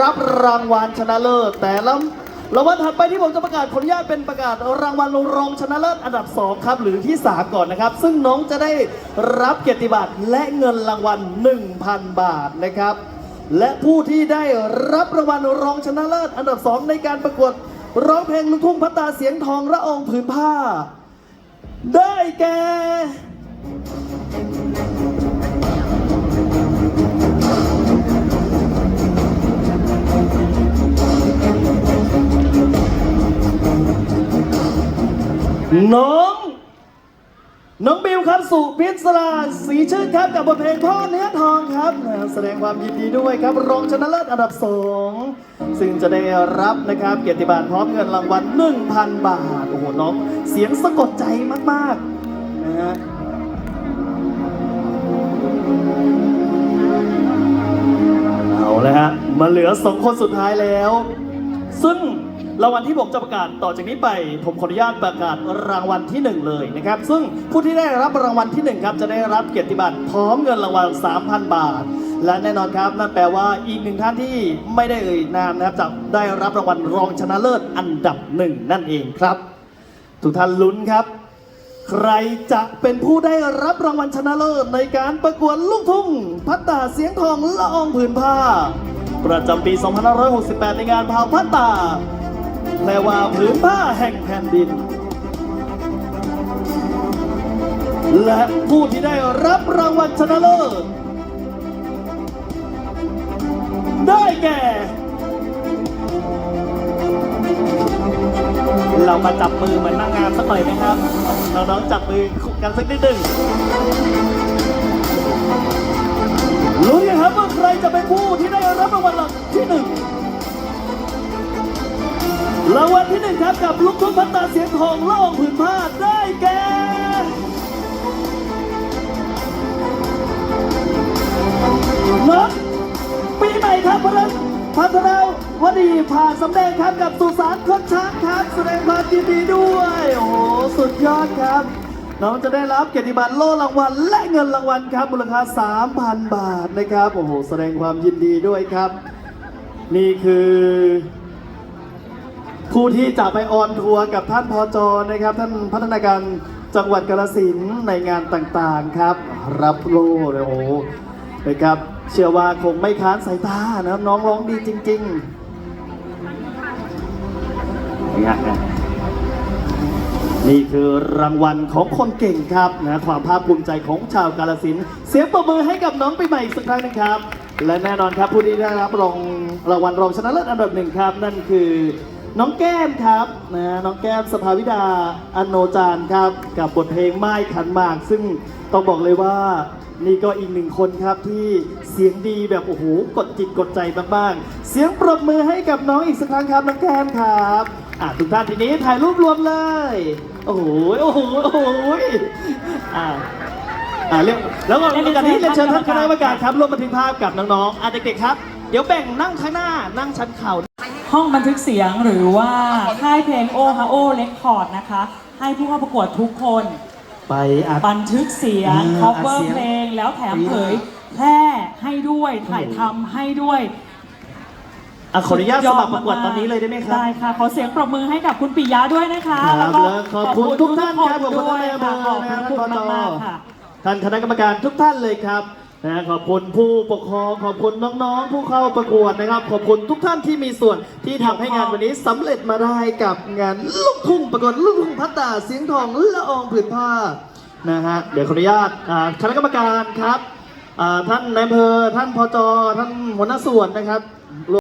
รับรางวัลชนะเลิศ แต่ละรางวัลถัดไปที่ผมจะประกาศขออนุญาตเป็นประกาศรางวัลรองชนะเลิศอันดับสองครับ หรือที่สามก่อนนะครับ ซึ่งน้องจะได้รับเกียรติบัตรและเงินรางวัล 1,000 บาทนะครับ และผู้ที่ได้รับรางวัลรองชนะเลิศอันดับสองในการประกวดร้องเพลงลูกทุ่งพัตตาเสียงทองละอองผืนผ้า ได้แก่ น้อง น้องบิวครับสุพิศราสีชื่นครับกับบทเพลงพ่อเนื้อทองครับ แสดงความยินดีด้วยครับรองชนะเลิศอันดับสองซึ่งจะได้รับนะครับ เกียรติบัตรพร้อมเงินรางวัล1,000 บาท โอ้โห น้อง เสียงสะกดใจมากๆนะฮะเอาลยฮะมาเหลือสองคนสุดท้ายแล้ว ซึ่ง รางวัลที่ผมจะประกาศต่อจากนี้ไป ผมขออนุญาตประกาศรางวัลที่หนึ่งเลยนะครับ ซึ่งผู้ที่ได้รับรางวัลที่หนึ่งครับจะได้รับเกียรติบัตรพร้อมเงินรางวัล 3,000 บาท และแน่นอนครับนั่นแปลว่าอีกหนึ่งท่านที่ไม่ได้เอ่ยนามนะครับจะได้รับรางวัลรองชนะเลิศอันดับหนึ่งนั่นเองครับ ทุกท่านลุ้นครับ ใครจะเป็นผู้ได้รับรางวัลชนะเลิศในการประกวดลูกทุ่งพัตตาเสียงทองละอองผืนผ้าประจำปี 2568 ในงานพาวพัตตา แปลว่าผืนผ้าแห่งแผ่นดิน และผู้ที่ได้รับรางวัลชนะเลิศได้แก่ เรามาจับมือเหมือนนางงามสักหน่อยไหมครับ น้องๆจับมือกันสักนิดหนึ่งรู้ยังครับว่าใครจะเป็นผู้ที่ได้รับรางวัลที่หนึ่ง รางวัลที่หนึ่งครับกับลูกทุ่งพัตตาเสียงทองล่องผืนผ้าได้แก่น้องปีใหม่ครับพลังพัฒนาวดีผ่านสำแดงครับกับสุสานคนช้างครับแสดงความยินดีด้วย โอ้โหสุดยอดครับ น้องจะได้รับเกียรติบัตรโล่รางวัลและเงินรางวัลครับมูลค่า 3,000 บาทนะครับ โอ้โห แสดงความยินดีด้วยครับ นี่คือ ผู้ที่จะไปออนทัวร์กับท่านพอจอนะครับ ท่านพัฒนาการจังหวัดกาฬสินธุ์ในงานต่างๆครับ รับโล่เลยโอ้นะครับ เชื่อว่าคงไม่ค้านสายตานะครับน้องร้องดีจริงๆนี่ฮะนี่คือรางวัลของคนเก่งครับนะความภาคภูมิใจของชาวกาฬสินเสียงปรบมือให้กับน้องปีใหม่อีกสักครั้งนึงครับ และแน่นอนครับผู้ที่ได้รับรองรางวัลรองชนะเลิศอันดับหนึ่งครับ นั่นคือ น้องแก้มครับนะน้องแก้มสภาวิดาอโนจารครับ กับบทเพลงไม้ขันหมาก ซึ่งต้องบอกเลยว่านี่ก็อีกหนึ่งคนครับที่เสียงดีแบบโอ้โหกดจิตกดใจมากๆ เสียงปรบมือให้กับน้องอีกสักครั้งครับน้องแก้มครับอะทุกท่านทีนี้ถ่ายรูปรวมเลย โอ้โหโอ้โหโอ้โหอ่าอ่าเรียกแล้วก็ในการนี้เรียนเชิญท่านคณะกรรมการครับร่วมบันทึกภาพกับน้องๆอะเด็กๆครับ เดี๋ยวแบ่งนั่งข้างหน้านั่งชั้นเข่า ห้องบันทึกเสียงหรือว่าค่ายเพลงโอฮาโอเรคคอร์ดนะคะ ให้ผู้เข้าประกวดทุกคนไปอัด บันทึกเสียงอ่าอัด cover เสียง เพลงแล้วแถมเผยแพร่ให้ด้วยถ่ายทำให้ด้วย อะขออนุญาตสมัครประกวดตอนนี้เลยได้ไหมครับ ได้ค่ะ ขอเสียงปรบมือให้กับคุณปิยะด้วยนะคะครับก็และขอบคุณทุกท่านครับขอบคุณด้วยท่านค่ะขนายอำเภออบคุณนะครับมากๆค่ะ ท่านคณะกรรมการทุกท่านเลยครับ นะขอบคุณผู้ปกครองขอบคุณน้องๆ ผู้เข้าประกวดนะครับ ขอบคุณทุกท่านที่มีส่วนที่ทำให้งานวันนี้สำเร็จมาได้กับงานลูกทุ่งประกวดลูกทุ่งพัตตาเสียงทองละอองผืนผ้านะฮะเดี๋ยวขออนุญาตคณะกรรมการครับท่านนายอำเภอท่านพจท่านหัวหน้าส่วนนะครับ